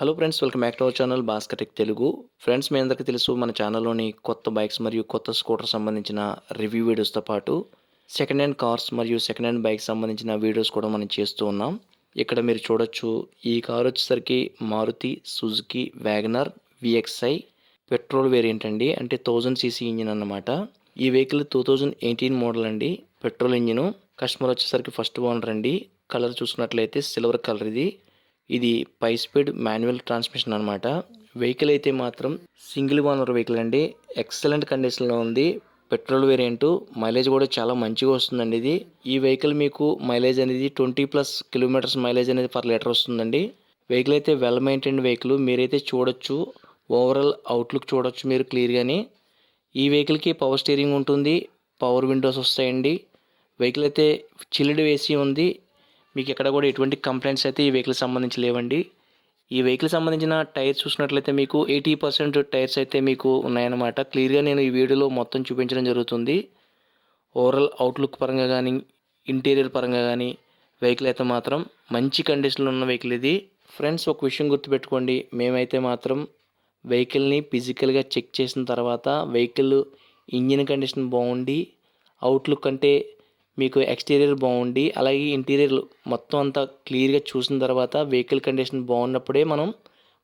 Hello friends welcome back to our channel బాస్కటెక్ Telugu friends మీ అందరికీ తెలుసు మన ఛానల్లోని కొత్త బైక్స్ మరియు కొత్త స్కూటర్ సంబంధించిన రివ్యూ వీడియోస్తో పాటు సెకండ్ హ్యాండ్ కార్స్ మరియు సెకండ్ హ్యాండ్ బైక్ సంబంధించిన వీడియోస్ కూడా మనం చేస్తూ ఉన్నాం. ఇక్కడ మీరు చూడొచ్చు ఈ కార్ వచ్చేసరికి Maruti Suzuki WagonR VXI petrol variant అండి. అంటే థౌజండ్ సీసీ ఇంజిన్ అన్నమాట. ఈ vehicle two thousand eighteen model అండి. పెట్రోల్ ఇంజిన్ కస్టమర్ వచ్చేసరికి ఫస్ట్ ఓనర్ అండి. కలర్ చూసుకున్నట్లయితే సిల్వర్ కలర్ ఇది. ఇది పై స్పీడ్ మాన్యువల్ ట్రాన్స్మిషన్ అనమాట వెహికల్ అయితే మాత్రం సింగిల్ ఓనర్ వెహికల్ అండి. ఎక్సలెంట్ కండిషన్లో ఉంది. పెట్రోల్ వేరియంట్ మైలేజ్ కూడా చాలా మంచిగా వస్తుందండి ఇది. ఈ వెహికల్ మీకు మైలేజ్ అనేది ట్వంటీ ప్లస్ కిలోమీటర్స్ మైలేజ్ అనేది పర్ లీటర్ వస్తుందండి. వెహికల్ అయితే వెల్ మెయింటైన్ వెహికల్ మీరైతే చూడొచ్చు. ఓవరాల్ అవుట్లుక్ చూడొచ్చు మీరు క్లియర్గాని ఈ వెహికల్కి పవర్ స్టీరింగ్ ఉంటుంది పవర్ విండోస్ వస్తాయండి. వెహికల్ అయితే చిల్డ్ వేసి ఉంది. మీకు ఎక్కడ కూడా ఎటువంటి కంప్లైంట్స్ అయితే ఈ వెహికల్ సంబంధించి లేవండి. ఈ వెహికల్ సంబంధించిన టైర్స్ చూసినట్లయితే మీకు ఎయిటీ పర్సెంట్ టైర్స్ అయితే మీకు ఉన్నాయన్నమాట. క్లియర్గా నేను ఈ వీడియోలో మొత్తం చూపించడం జరుగుతుంది. ఓవరాల్ అవుట్లుక్ పరంగా కానీ ఇంటీరియర్ పరంగా కానీ వెహికల్ అయితే మాత్రం మంచి కండిషన్లో ఉన్న వెహికల్ ఇది. ఫ్రెండ్స్ ఒక విషయం గుర్తుపెట్టుకోండి. మేమైతే మాత్రం వెహికల్ని ఫిజికల్గా చెక్ చేసిన తర్వాత వెహికల్ ఇంజిన్ కండిషన్ బాగుండి అవుట్లుక్ అంటే మీకు ఎక్స్టీరియర్ బాగుండి అలాగే ఇంటీరియర్ మొత్తం అంతా క్లియర్గా చూసిన తర్వాత వెహికల్ కండిషన్ బాగున్నప్పుడే మనం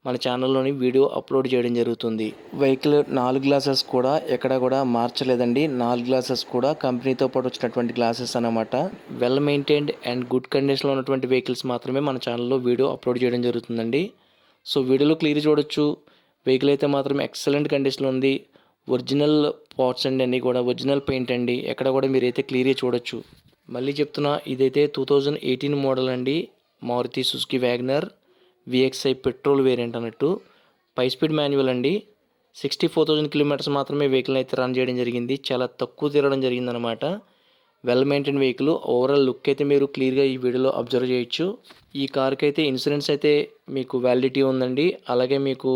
మన ఛానల్లోని వీడియో అప్లోడ్ చేయడం జరుగుతుంది. వెహికల్ నాలుగు గ్లాసెస్ కూడా ఎక్కడ కూడా మార్చలేదండి. నాలుగు గ్లాసెస్ కూడా కంపెనీతో పాటు వచ్చినటువంటి గ్లాసెస్ అన్నమాట. వెల్ మెయింటైన్డ్ అండ్ గుడ్ కండిషన్లో ఉన్నటువంటి వెహికల్స్ మాత్రమే మన ఛానల్లో వీడియో అప్లోడ్ చేయడం జరుగుతుందండి. సో వీడియోలో క్లియర్ చూడొచ్చు. వెహికల్ అయితే మాత్రం ఎక్సలెంట్ కండిషన్లో ఉంది. ఒరిజినల్ పార్ట్స్ అండి అన్నీ కూడా ఒరిజినల్ పెయింట్ అండి. ఎక్కడ కూడా మీరైతే క్లియర్గా చూడొచ్చు. మళ్ళీ చెప్తున్నా ఇదైతే టూ థౌజండ్ ఎయిటీన్ మోడల్ అండి. Maruti Suzuki WagonR VXI petrol variant అన్నట్టు. పై స్పీడ్ మాన్యువల్ అండి. సిక్స్టీ ఫోర్ థౌజండ్ కిలోమీటర్స్ మాత్రమే వెహికల్ అయితే రన్ చేయడం జరిగింది. చాలా తక్కువ తిరగడం జరిగిందనమాట well maintain vehicle overall look అయితే మీరు క్లియర్గా ఈ వీడియోలో అబ్జర్వ్ చేయొచ్చు. ఈ కార్కి అయితే ఇన్సూరెన్స్ అయితే మీకు వ్యాలిడిటీ ఉందండి. అలాగే మీకు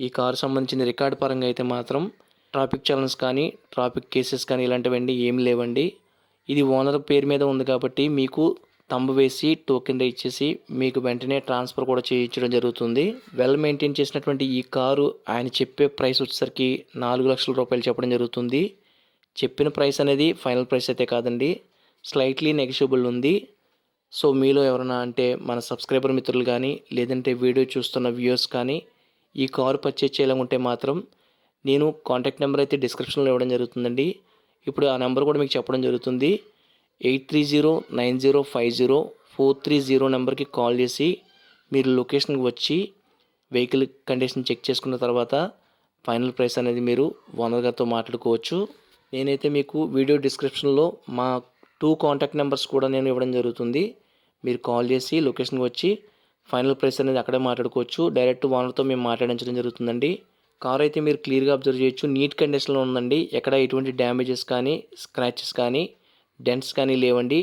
ఈ కార్ సంబంధించిన రికార్డ్ పరంగా అయితే మాత్రం ట్రాఫిక్ చలన్స్ కానీ ట్రాఫిక్ కేసెస్ కానీ ఇలాంటివండి ఏమి లేవండి. ఇది ఓనర్ పేరు మీద ఉంది కాబట్టి మీకు తంబు వేసి టోకెన్ ఇచ్చేసి మీకు వెంటనే ట్రాన్స్ఫర్ కూడా చేయించడం జరుగుతుంది. వెల్ మెయింటైన్ చేసినటువంటి ఈ కారు ఆయన చెప్పే ప్రైస్ వచ్చేసరికి నాలుగు లక్షల రూపాయలు చెప్పడం జరుగుతుంది. చెప్పిన ప్రైస్ అనేది ఫైనల్ ప్రైస్ అయితే కాదండి. స్లైట్లీ నెగిషియబుల్ ఉంది. సో మీలో ఎవరైనా అంటే మన సబ్స్క్రైబర్ మిత్రులు కానీ లేదంటే వీడియో చూస్తున్న వ్యూయర్స్ కానీ ఈ కారు పర్చేజ్ చేయాలనుకుంటే మాత్రం నేను కాంటాక్ట్ నెంబర్ అయితే డిస్క్రిప్షన్లో ఇవ్వడం జరుగుతుందండి. ఇప్పుడు ఆ నెంబర్ కూడా మీకు చెప్పడం జరుగుతుంది. Eight three zero nine zero five zero four three zero నెంబర్కి కాల్ చేసి మీరు లొకేషన్కి వచ్చి వెహికల్ కండిషన్ చెక్ చేసుకున్న తర్వాత ఫైనల్ ప్రైస్ అనేది మీరు ఓనర్ గారితో మాట్లాడుకోవచ్చు. నేనైతే మీకు వీడియో డిస్క్రిప్షన్లో మా టూ కాంటాక్ట్ నెంబర్స్ కూడా నేను ఇవ్వడం జరుగుతుంది. మీరు కాల్ చేసి లొకేషన్కి వచ్చి ఫైనల్ ప్రైస్ అనేది అక్కడే మాట్లాడుకోవచ్చు. డైరెక్ట్ ఓనర్తో మేము మాట్లాడించడం జరుగుతుందండి. కార్ అయితే మీరు క్లియర్గా అబ్జర్వ్ చేయొచ్చు. నీట్ కండిషన్లో ఉందండి. ఎక్కడ ఎటువంటి డ్యామేజెస్ కానీ స్క్రాచెస్ కానీ డెంట్స్ కానీ లేవండి.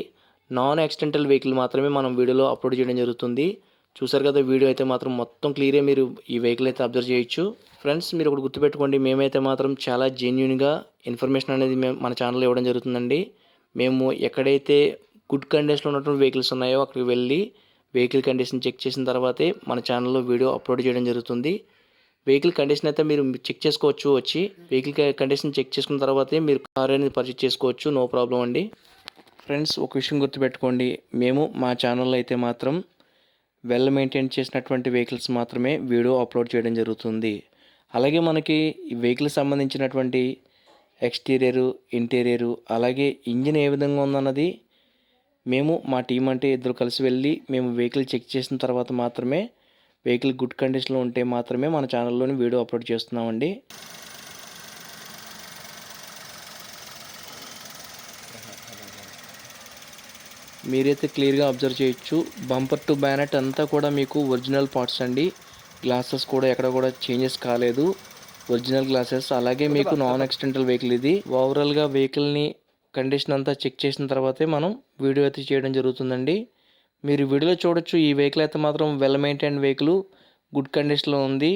నాన్ యాక్సిడెంటల్ వెహికల్ మాత్రమే మనం వీడియోలో అప్లోడ్ చేయడం జరుగుతుంది. చూసారు కదా వీడియో అయితే మాత్రం మొత్తం క్లియరే మీరు ఈ వెహికల్ అయితే అబ్జర్వ్ చేయొచ్చు. ఫ్రెండ్స్ మీరు ఒకటి గుర్తుపెట్టుకోండి. మేమైతే మాత్రం చాలా జెన్యున్గా ఇన్ఫర్మేషన్ అనేది మేము మన ఛానల్లో ఇవ్వడం జరుగుతుందండి. మేము ఎక్కడైతే గుడ్ కండిషన్లో ఉన్నటువంటి వెహికల్స్ ఉన్నాయో అక్కడికి వెళ్ళి వెహికల్ కండిషన్ చెక్ చేసిన తర్వాతే మన ఛానల్లో వీడియో అప్లోడ్ చేయడం జరుగుతుంది. వెహికల్ కండిషన్ అయితే మీరు చెక్ చేసుకోవచ్చు వచ్చి. వెహికల్ కండిషన్ చెక్ చేసుకున్న తర్వాతే మీరు కార్ అనేది పర్చేజ్ చేసుకోవచ్చు. నో ప్రాబ్లం అండి. ఫ్రెండ్స్ ఒక విషయం గుర్తుపెట్టుకోండి. మేము మా ఛానల్లో అయితే మాత్రం వెల్ మెయింటైన్ చేసినటువంటి వెహికల్స్ మాత్రమే వీడియో అప్లోడ్ చేయడం జరుగుతుంది. అలాగే మనకి వెహికల్ సంబంధించినటువంటి ఎక్స్టీరియరు ఇంటీరియరు అలాగే ఇంజిన్ ఏ విధంగా ఉందన్నది మేము మా టీం అంటే ఇద్దరు కలిసి వెళ్ళి మేము వెహికల్ చెక్ చేసిన తర్వాత మాత్రమే వెహికల్ గుడ్ కండిషన్లో ఉంటే మాత్రమే మన ఛానల్లోని వీడియో అప్లోడ్ చేస్తున్నామండి. మీరైతే క్లియర్గా అబ్జర్వ్ చేయొచ్చు. బంపర్ టు బ్యానెట్ అంతా కూడా మీకు ఒరిజినల్ పార్ట్స్ అండి. గ్లాసెస్ కూడా ఎక్కడ కూడా చేంజెస్ కాలేదు. Original glasses. అలాగే మీకు నాన్ యాక్సిడెంటల్ వెహికల్ ఇది. ఓవరాల్గా వెహికల్ని కండిషన్ అంతా చెక్ చేసిన తర్వాతే మనం వీడియో అయితే చేయడం జరుగుతుందండి. మీరు వీడియోలో చూడొచ్చు ఈ వెహికల్ అయితే మాత్రం వెల్ మెయింటైన్ వెహికల్ గుడ్ కండిషన్లో ఉంది.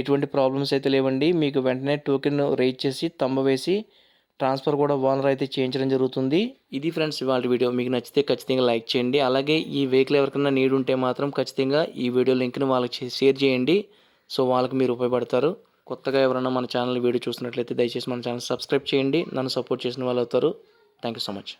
ఎటువంటి ప్రాబ్లమ్స్ అయితే లేవండి. మీకు వెంటనే టోకెన్ రేట్ చేసి తంబ వేసి ట్రాన్స్ఫర్ కూడా ఓనర్ అయితే చేయించడం జరుగుతుంది. ఇది ఫ్రెండ్స్ ఇవాళ వీడియో. మీకు నచ్చితే ఖచ్చితంగా లైక్ చేయండి. అలాగే ఈ వెహికల్ ఎవరికైనా నీడ్ ఉంటే మాత్రం ఖచ్చితంగా ఈ వీడియో లింక్ని వాళ్ళకి షేర్ చేయండి. సో వాళ్ళకి మీరు ఉపయోగపడతారు. కొత్తగా ఎవరైనా మన ఛానల్ వీడియో చూసినట్లయితే దయచేసి మన ఛానల్ సబ్స్క్రైబ్ చేయండి. నన్ను సపోర్ట్ చేసిన వాళ్ళు అవుతారు. Thank you so much